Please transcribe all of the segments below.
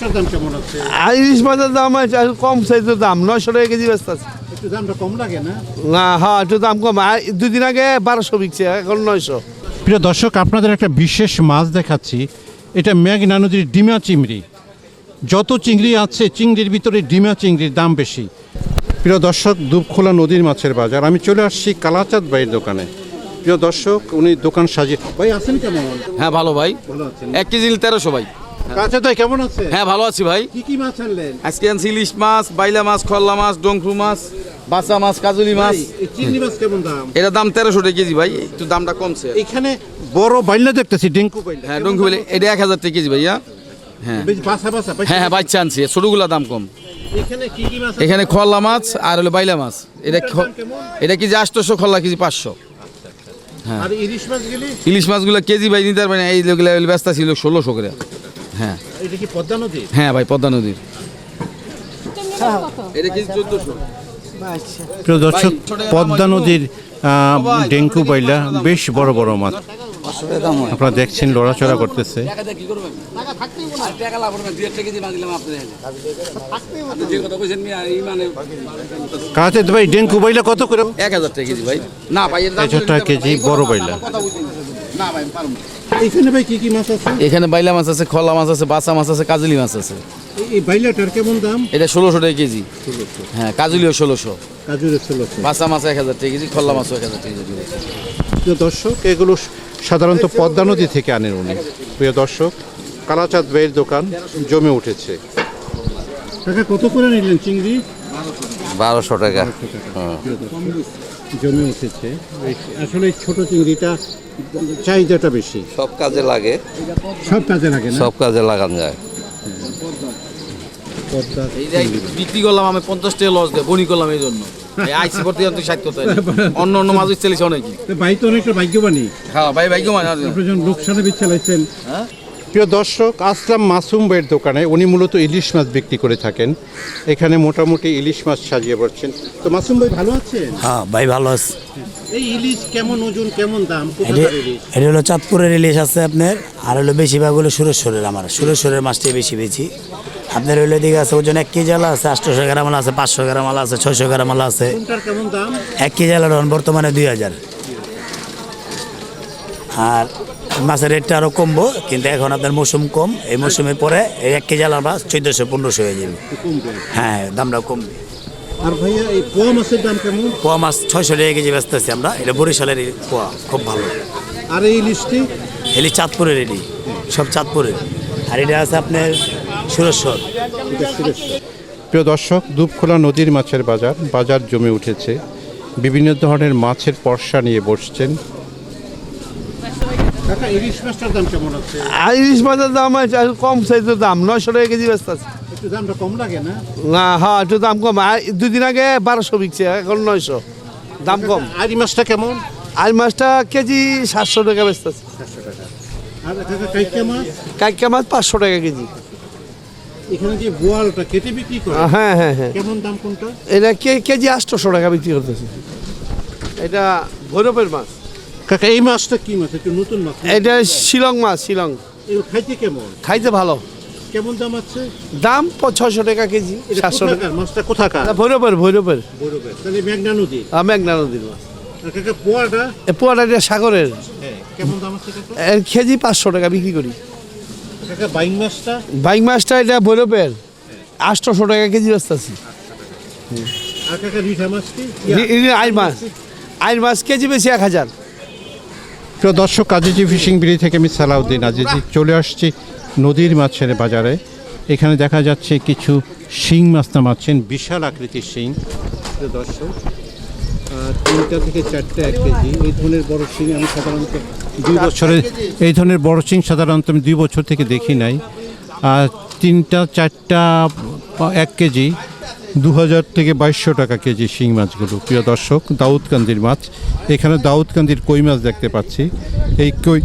মাছটার দাম কেমন আছে? আর ইলিশ মাছের দাম আছে কম সাইজের দাম নয়শো টাকা কেজি ব্যস্ত আছে। একটু দামটা কম লাগে না? না হ্যাঁ একটু দাম কম। দুদিন আগে বারোশো বিকছে এখন নয়শো। প্রিয় দর্শক আপনাদের একটা বিশেষ মাছ দেখাচ্ছি। এটা মেঘনা নদীর ডিমা চিংড়ি। যত চিংড়ি আছে চিংড়ির ভিতরে ডিমা চিংড়ির দাম বেশি। প্রিয় দর্শক দুবখোলা নদীর মাছের বাজার। আমি চলে আসছি কালাচাঁদ ভাইয়ের দোকানে। প্রিয় দর্শক উনি দোকান সাজিয়ে ভাই আছেন কেমন? হ্যাঁ ভালো ভাই। এক কেজি তেরোশো ভাই। কেমন আছে? হ্যাঁ ভালো আছি ভাই। কি কি মাছ আনলেন? আজকে আনছি ইলিশ মাছ বাইলা মাছ খল্লা মাছ মাছ বাসা মাছ কাজুলি মাছ। চিংড়ি মাছ কেমন দাম? এটার দাম তেরোশো টাকা কেজি ভাই একটু দামটা কমছে। এখানে বড় বাইলা দেখতেছি ডেঙ্কু বাইলা। হ্যাঁ ডংফু বলে এটা এক হাজার টাকা কেজি ভাইয়া। হ্যাঁ। বাসা বাসা হ্যাঁ হ্যাঁ বাচ্চা আনছি ছোটগুলা দাম কম। এখানে মাছ খল্লা মাছ আর হলো বাইলা মাছ। এটা এটা কেজি আটশোশো খল্লা কেজি পাঁচশো। ইলিশ মাছ গেলে ইলিশ মাছগুলো? কেজি ভাই নিতে পারবেন এই লোকগুলা ব্যস্ত ছিল ষোলোশো করে। হ্যাঁ। এটা কি পদ্মা নদী হ্যাঁ ভাই পদ্মা নদীর। এটা চোদ্দশো? প্রিয় দর্শক পদ্মা নদীর ডেঙ্কু বাইলা বেশ বড় বড় মাছ। আপনারা দেখছেন লড়াচড়া করতেছে। কি মানে কাছে ভাই ডেঙ্কু বাইলা কত করে? এক হাজার টাকা কেজি ভাই। না ভাই এক হাজার টাকা কেজি বড় বাইলা। না ভাই এখানে ভাই কি কি মাছ আছে? এখানে বাইলা মাছ আছে খলা মাছ আছে বাসা মাছ আছে কাজলি মাছ আছে। এই বাইলাটার কেমন দাম? এটা ষোলোশো টাকা কেজি। হ্যাঁ কাজলিও ষোলোশো। কাজুরের ষোলোশো। বাসা মাছ এক হাজার টাকা কেজি খল্লা মাছও এক হাজার টাকা কেজি। প্রিয় দর্শক এগুলো সাধারণত পদ্মা নদী থেকে আনেন উনি। প্রিয় দর্শক কালাচাঁদ ভাইয়ের দোকান জমে উঠেছে। টাকা কত করে নিলেন চিংড়ি? বারোশো টাকা। জমে উঠেছে। আসলে এই ছোট চিংড়িটা চাহিদাটা বেশি। সব কাজে লাগে। সব কাজে লাগে না? সব কাজে লাগানো যায়। বিক্রি করলাম আমি পঞ্চাশ টাকা লস দেয় বনি করলাম এই জন্য। আইসি ভর্তি তুই ষাট করতে অন্য অন্য মাছ অনেকই ভাই তো অনেকটা ভাগ্যবানী হ্যাঁ ভাই লোকসানে হ্যাঁ? প্রিয় দর্শক আসলাম মাসুম ভাইয়ের দোকানে। উনি মূলত ইলিশ মাছ বিক্রি করে থাকেন। এখানে মোটামুটি ইলিশ মাছ সাজিয়ে পড়ছেন তো মাসুম ভাই ভালো আছেন? হ্যাঁ ভাই ভালো আছে। এই ইলিশ কেমন ওজন কেমন দাম? এটা হলো চাঁদপুরের ইলিশ আছে আপনার আর হলো বেশিরভাগ হলো সুরেশ্বরের আমার। সুরেশ্বরের মাছটাই বেশি বেশি। আপনার হলো এদিকে আছে ওজন এক কেজি আলা আছে আটশোশো গ্রাম আলা আছে পাঁচশো গ্রাম আলা আছে ছয়শো গ্রাম আলা আছে। এক কেজি এখন বর্তমানে দুই হাজার। আর মাছের রেটটা আরও কমবো কিন্তু এখন আপনার মৌসুম কম। এই মৌসুমের পরে এই এক কেজি আলার মাছ চোদ্দোশো পনেরোশো হয়ে যাবে। হ্যাঁ দামটা কমবে। আর ভাইয়া এই পোয়া মাছের দাম কেমন? পোয়া মাছ ছয়শো টাকা কেজি ব্যস্ত আছি আমরা। এটা বরিশালের পোয়া খুব ভালো। আর এই ইলিশটি? এলি চাঁদপুরের এলি সব চাঁদপুরের। আর এটা আছে আপনার সুরেশ্বর। প্রিয় দর্শক দুবখোলা নদীর মাছের বাজার বাজার জমে উঠেছে। বিভিন্ন ধরনের মাছের পর্সা নিয়ে বসছেন। ইলিশ মাছটার দাম কেমন আছে? আর ইলিশ মাছের দাম আছে কম সাইজের দাম নয়শো টাকা কেজি ব্যস্ত আছে একটু দামটা কম লাগে না? না হ্যাঁ একটু দাম কম। দুদিন আগে বারোশো বিকছে এখন নয়শো। দাম কম। আরি মাছটা কেমন? আর মাছটা কেজি সাতশো টাকা আছে আর কাইকা মাছ? কাইকা মাছ পাঁচশো টাকা কেজি। এখানে যে বোয়ালটা কেটে বিক্রি করে? হ্যাঁ হ্যাঁ হ্যাঁ। কেমন দাম কোনটা? এটা কে কেজি আটশোশো টাকা বিক্রি করতেছে। এটা ভৈরবের মাছ। কাকা এই মাছটা কি মাছ? একটু নতুন মাছ। এটা শিলং মাছ শিলং। খাইতে কেমন? খাইতে ভালো। কেমন দাম আছে? দাম ছয়শো টাকা কেজি সাতশো টাকা। মাছটা কোথাকার? ভৈরবের ভৈরবের। তাহলে মেঘনা নদী? মেঘনা নদীর মাছ পোয়াটা? সাগরের। হ্যাঁ কেমন দাম আছে কেজি পাঁচশো টাকা বিক্রি করি। বাইং মাছটা? বাইক মাছটা এটা ভৈরবের। আটশোশো টাকা কেজি আইর মাছ আইর মাছ। কেজি বেশি এক হাজার। প্রিয় দর্শক আজিজি ফিশিং বিড়ি থেকে আমি সালাউদ্দিন আজিজি চলে আসছি। নদীর মাছের বাজারে। এখানে দেখা যাচ্ছে কিছু শিং মাছ নামাচ্ছেন বিশাল আকৃতির শিং। দর্শক তিনটা থেকে চারটা এক কেজি। এই ধরনের বড় শিং আমি সাধারণত দুই বছরে এই ধরনের বড় শিং সাধারণত আমি দুই বছর থেকে দেখি নাই। আর তিনটা চারটা এক কেজি দু হাজার থেকে বাইশশো টাকা কেজি শিং মাছগুলো। প্রিয় দর্শক দাউদকান্দির মাছ। এখানে দাউদকান্দির কই মাছ দেখতে পাচ্ছি। এই কই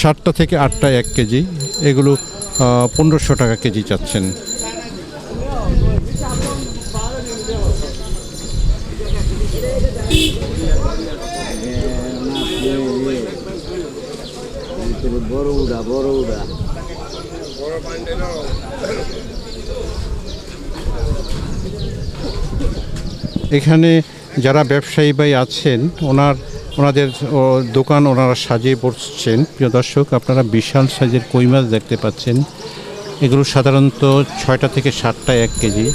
সাতটা থেকে আটটা এক কেজি। এগুলো পনেরোশো টাকা কেজি চাচ্ছেন। এখানে যারা ব্যবসায়ী ভাই আছেন ওনার ওনাদের দোকান ওনারা সাজিয়ে পড়ছেন প্রিয় দর্শক আপনারা বিশাল সাইজের কই মাছ দেখতে পাচ্ছেন। এগুলো সাধারণত ছয়টা থেকে সাতটা এক কেজি।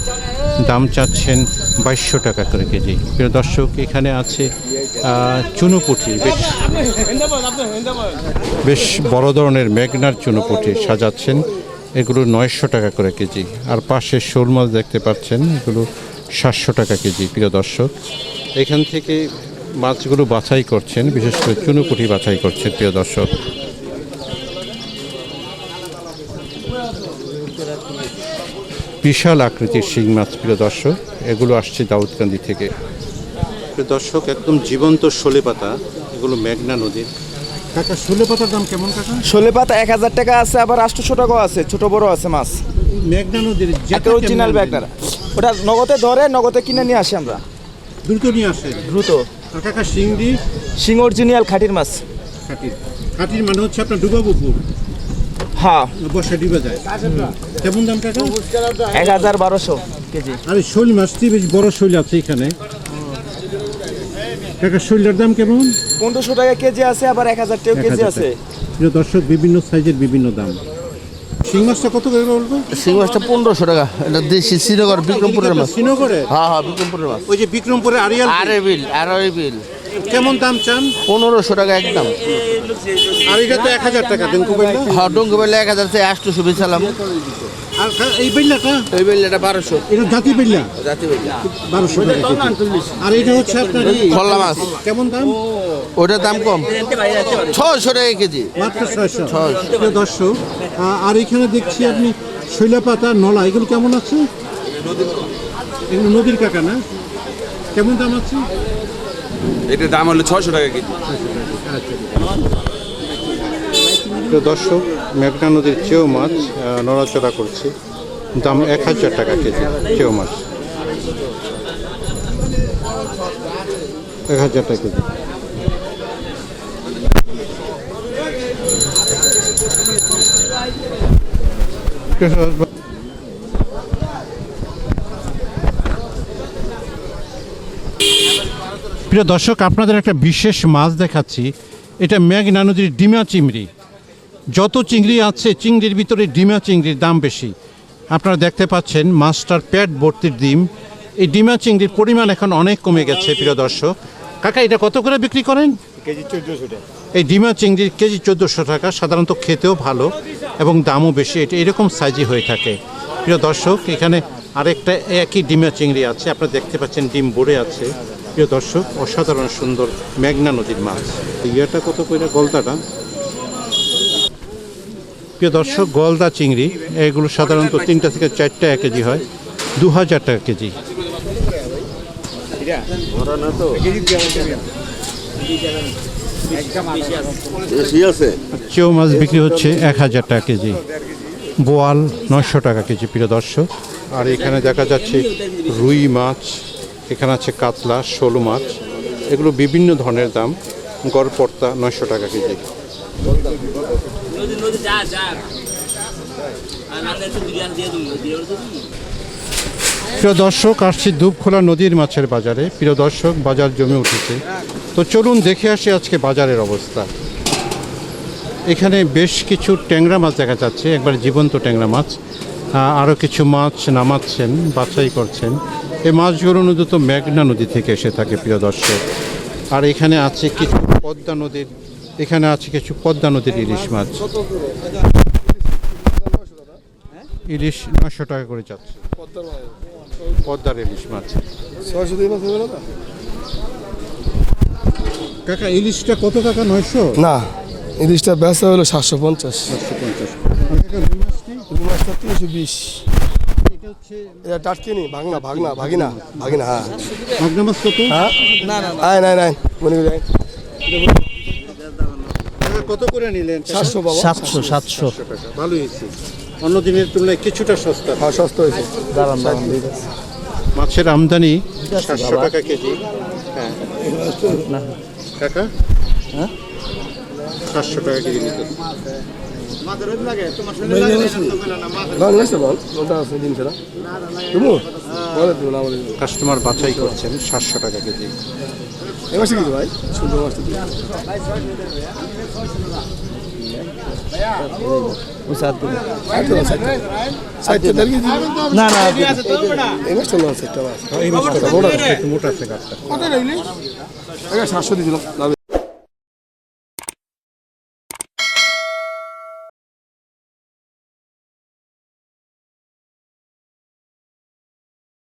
দাম চাচ্ছেন বাইশশো টাকা করে কেজি। প্রিয় দর্শক এখানে আছে আহ, চুনোপুঁটি বেশ বেশ বড় ধরনের মেঘনার চুনোপুঁটি সাজাচ্ছেন। এগুলো নয়শো টাকা করে কেজি। আর পাশে শোল মাছ দেখতে পাচ্ছেন। এগুলো সাতশো টাকা কেজি প্রিয় দর্শক। এখান থেকে মাছগুলো বাছাই করছেন বিশেষ করে চুনোপুঁটি বাছাই করছেন প্রিয় দর্শক। বিশাল আকৃতির শিং মাছ প্রিয় দর্শক। এগুলো আসছে দাউদকান্দি থেকে। প্রিয় দর্শক একদম জীবন্ত শোলে পাতা। এগুলো মেঘনা নদীর কাকা শোলে পাতার দাম কেমন কাকা? শোলে পাতা এক হাজার টাকা আছে আবার আটশোশো টাকাও আছে ছোট বড় আছে মাছ। মেঘনা নদীর একটা অরিজিনাল ব্যাগনার ওটা নগদে ধরে নগদে কিনে নিয়ে আসি আমরা। দ্রুত নিয়ে আসে। দ্রুত। আর কাকা শিংড়ি সিং অরিজিনাল খাটির মাছ। খাটির। খাটির মানে হচ্ছে আপনার ডুবাবুপুর? হ্যাঁ। বর্ষা ডিবা যায়। কেমন দাম কাকা? এক হাজার বারোশো কেজি। আরে শৈল মাছটি বেশ বড় শৈল আছে এখানে। কাকা শৈলের দাম কেমন? পনেরোশো টাকা কেজি আছে আবার এক হাজার টাকা কেজি আছে। দর্শক বিভিন্ন সাইজের বিভিন্ন দাম। শিং মাছটা কত করে বলব শিং মাছটা পনেরোশো টাকা। এটা দেশি শ্রীনগর বিক্রমপুরের মাছ। শ্রীনগরে? হ্যাঁ হ্যাঁ বিক্রমপুরের মাছ। ওই যে বিক্রমপুরে আরিয়াল আরে বিল আড়াই বিল। কেমন দাম চান? পনেরোশো টাকা একদম। আর এটা তো এক হাজার টাকা দেন কুবাইলা হ্যাঁ বেলে এক হাজার থেকে আটশোশো বেচালাম। আর কা- এই বেল্লাটা এই বেলটা বারোশো। এটা জাতি বেল্লা জাতি বেল্লা বারোশো আর এটা হচ্ছে আপনার মাছ। কেমন দাম? ওটার দাম কম? ছশো টাকা কেজি। মাত্র ছয়শো। আ- আর এখানে দেখছি আপনি শৈলা পাতা নলা এগুলো কেমন আছে? এগুলো নদীর কাকা না? কেমন দাম আছে? এটার দাম হলো ছয়শো টাকা কেজি। প্রিয় দর্শক মেঘনা নদীর চেউ মাছ নড়াচড়া করছে। দাম এক হাজার টাকা কেজি চেউ মাছ। এক হাজার টাকা কেজি। প্রিয় দর্শক, আপনাদের একটা বিশেষ মাছ দেখাচ্ছি। এটা মেঘনা নদীর ডিমা চিংড়ি। যত চিংড়ি আছে, চিংড়ির ভিতরে ডিমা চিংড়ির দাম বেশি। আপনারা দেখতে পাচ্ছেন মাছটার পেট ভর্তির ডিম। এই ডিমা চিংড়ির পরিমাণ এখন অনেক কমে গেছে, প্রিয় দর্শক। কাকা, এটা কত করে বিক্রি করেন? এই ডিমা চিংড়ির কেজি চোদ্দোশো টাকা সাধারণত খেতেও ভালো এবং দামও বেশি। এটা এরকম সাইজই হয়ে থাকে। প্রিয় দর্শক এখানে আরেকটা একই ডিমা চিংড়ি আছে। আপনারা দেখতে পাচ্ছেন ডিম বড়ে আছে। প্রিয় দর্শক অসাধারণ সুন্দর মেঘনা নদীর মাছ। ইয়েটা কত করে গলদাটা? প্রিয় দর্শক গলদা চিংড়ি এগুলো সাধারণত তিনটা থেকে চারটা এক কেজি হয়। দু হাজার টাকা কেজি। চেউ মাছ বিক্রি হচ্ছে এক হাজার টাকা কেজি। বোয়াল নয়শো টাকা কেজি, প্রিয় দর্শক। আর এখানে দেখা যাচ্ছে রুই মাছ, এখানে আছে কাতলা, শোল মাছ। এগুলো বিভিন্ন ধরনের দাম। গড়পড়তা নয়শো টাকা কেজি। প্রিয় দর্শক, আসছি দুবখোলা নদীর মাছের বাজারে। প্রিয় দর্শক, বাজার জমে উঠেছে। তো চলুন দেখে আসি আজকে বাজারের অবস্থা। এখানে বেশ কিছু ট্যাংরা মাছ দেখা যাচ্ছে, একবার জীবন্ত ট্যাংরা মাছ। আরও কিছু মাছ নামাচ্ছেন, বাছাই করছেন। এই মাছগুলো মূলত মেঘনা নদী থেকে এসে থাকে, প্রিয় দর্শক। আর এখানে আছে কিছু পদ্মা নদীর, এখানে আছে কিছু পদ্মা নদীর ইলিশ মাছ। ইলিশ নশো টাকা করে যাচ্ছে। পদ্মার ইলিশ মাছ। কাকা ইলিশটা কত টাকা নয়শো? না ইলিশটা বেচা হলো সাতশো পঞ্চাশ। রুই মাছটা তিনশো বিশ। এটা টাটকিনি ভাগনা ভাগনা ভাগিনা ভাগিনা হ্যাঁ। ভাগনা মাছ কত? হ্যাঁ? আয় নাই নাই মনে করি কত করে নিলেন? সাতশো বাবা। সাতশো সাতশো। টাকা ভালো হয়েছে। অন্য দিনের তুলনায় কিছুটা সস্তা। হ্যাঁ সস্তা হয়েছে। মাছের আমদানি সাতশো টাকা কেজি। হ্যাঁ। কাকা? সাতশো টাকা কেজি নিতে। কাস্টমার বাছাই করছেন সাতশো টাকা কেজি। এবার ভাই? ষাটটা কেজি না না মোটা আছে কাঠটা সাতশো দিয়েছিলাম